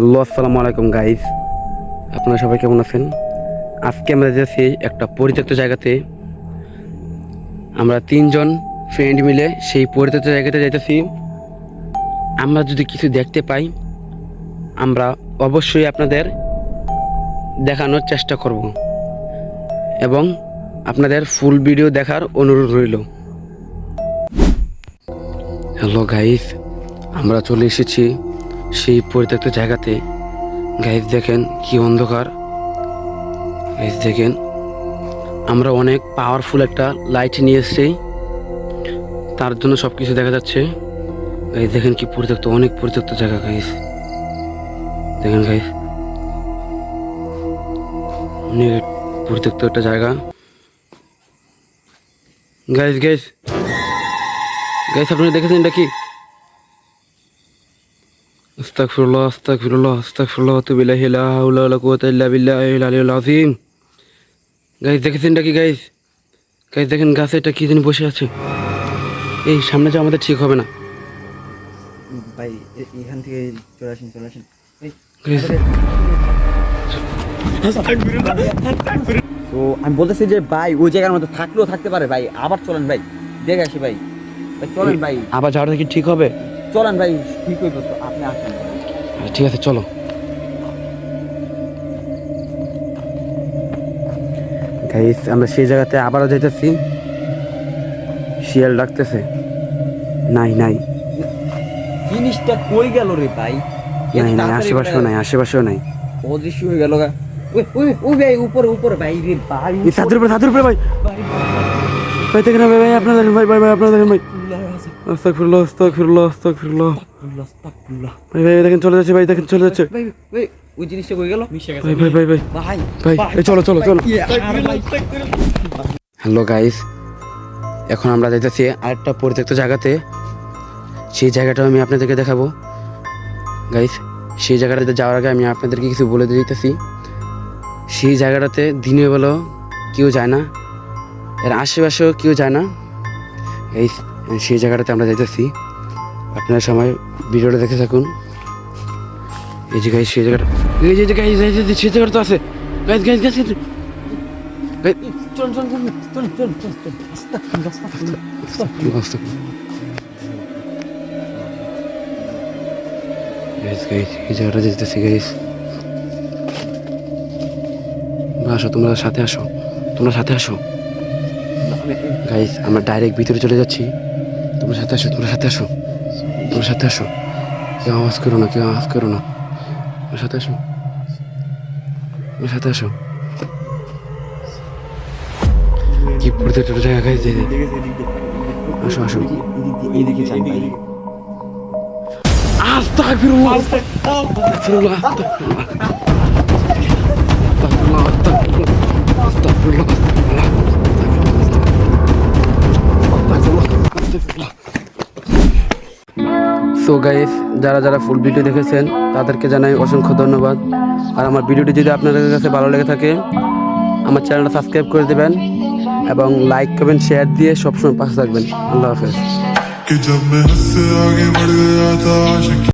Hello, আসসালামু আলাইকুম guys আপনারা সবাই কেমন আছেন? আজকে আমরা যাচ্ছি একটা পরিত্যক্ত জায়গাতে। আমরা তিনজন ফ্রেন্ড মিলে সেই পরিত্যক্ত জায়গাতে যাইতেছি। আমরা যদি কিছু দেখতে পাই, আমরা অবশ্যই আপনাদের দেখানোর চেষ্টা করব। এবং আপনাদের ফুল ভিডিও দেখার অনুরোধ রইল। হ্যালো গাইজ আমরা চলে এসেছি সেই পরিত্যক্ত জায়গাতে গাইজ দেখেন কি অন্ধকার। গাইজ দেখেন, আমরা অনেক পাওয়ারফুল একটা লাইট নিয়ে এসেছি। তার জন্য সব কিছু দেখা যাচ্ছে। গাইজ দেখেন কি পরিত্যক্ত, অনেক পরিত্যক্ত জায়গা গাইজ দেখেন গাইজ অনেক পরিত্যক্ত একটা জায়গা। গাইজ গাইজ গাইজ আপনারা দেখেছেন এটা কি? আস্তাগফিরুল্লাহ আস্তাগফিরুল্লাহ আস্তাগফিরুল্লাহ ওয়া তুবু ইলাইহি লা হাওলা ওয়া লা কুওয়াতা ইল্লা বিল্লাহিল আলিয়্যিল আযীম। গাইস দেখেছেন এটা কি গাইস গাইস দেখেন গাছে এটা কি জানি বসে আছে। এই সামনে যাওয়া আমাদের ঠিক হবে না। ভাই এখান থেকে চলে আসেন চলে আসেন। তো আমি বলতেছি যে ভাই ওই জায়গার মধ্যে থাকলেও থাকতে পারে ভাই। আবার চলেন ভাই। দেখে আসি ভাই। ভাই চলেন ভাই। আবার যাওয়াটা কি ঠিক হবে? চলেন ভাই ঠিক হইব তো আপনি আসেন। আচ্ছা, ঠিক আছে চলো। গাইস আমরা সেই জায়গাতে আবারও যাইতেছি। শিয়াল ডাকতেছে। নাই নাই। জিনিসটা কই গেল রে ভাই? নাই নাই আশেপাশেও নাই আশেপাশেও নাই। অদৃশ্য হয়ে গেল গা। ওই ওই ওই ভাই উপরে উপরে ভাই রে ভাই। এই ছাদের উপরে ছাদের উপরে ভাই। ভাই, ভাই দেখেন ভাই ভাই আপনারা দেখেন ভাই ভাই ভাই আপনারা দেখেন ভাই। আছে। আস্তাগফিরুল্লাহ আস্তাগফিরুল্লাহ। আস্তাগফিরুল্লাহ। আল্লাহ, ভাই ভাই দেখেন চলে যাচ্ছে ভাই দেখেন চলে যাচ্ছে। ভাই ভাই ওই জিনিসটা কই গেল? ভাই ভাই ভাই ভাই। ভাই ভাই এই চলো চলো চলো। ভাই হ্যালো গাইস এখন আমরা যাইতেছি আরেকটা পরিত্যক্ত জায়গাতে। সেই জায়গাটাও আমি আপনাদেরকে দেখাবো। গাইস সেই জায়গাটাতে যাওয়ার আগে আমি আপনাদেরকে কিছু বলে দিতেছি। সেই জায়গাটাতে দিনের বেলাও কেউ যায় না এর আশেপাশেও কেউ যায় না। গাইস সেই জায়গাটাতে আমরা যাইতেছি। আপনার সময় ভিডিওটা দেখে থাকুন। এই যে গাইস সেই জায়গাটা এই যে গাইস সেই জায়গাটা তো আছে। এই জায়গাটা যেতেছি আসো তোমরা সাথে আসো। তোমরা সাথে আসো। গাইস আমরা ডাইরেক্ট ভিতরে চলে যাচ্ছি। তোমরা সাথে আসো, তোমরা সাথে আসো। তোমরা সাথে আসো। কেউ আওয়াজ করো না, কেউ আওয়াজ করো না। তোমরা সাথে আসো। তোমরা সাথে আসো। কি পড়তে টোটো জায়গা গাইস আসো আসো। ভাই আস্তাগফিরুল্লাহ। আস্তাগফিরুল্লাহ আস্তাগফিরুল্লাহ। আস্তাগফিরুল্লাহ আস্তাগফিরুল্লাহ। সো গাইস যারা যারা ফুল ভিডিও দেখেছেন, তাদেরকে জানাই অসংখ্য ধন্যবাদ। আর আমার ভিডিওটি যদি আপনাদের কাছে ভালো লেগে থাকে, আমার চ্যানেলটা সাবস্ক্রাইব করে দেবেন এবং লাইক করবেন শেয়ার দিয়ে সবসময় পাশে থাকবেন। আল্লাহ হাফেজ।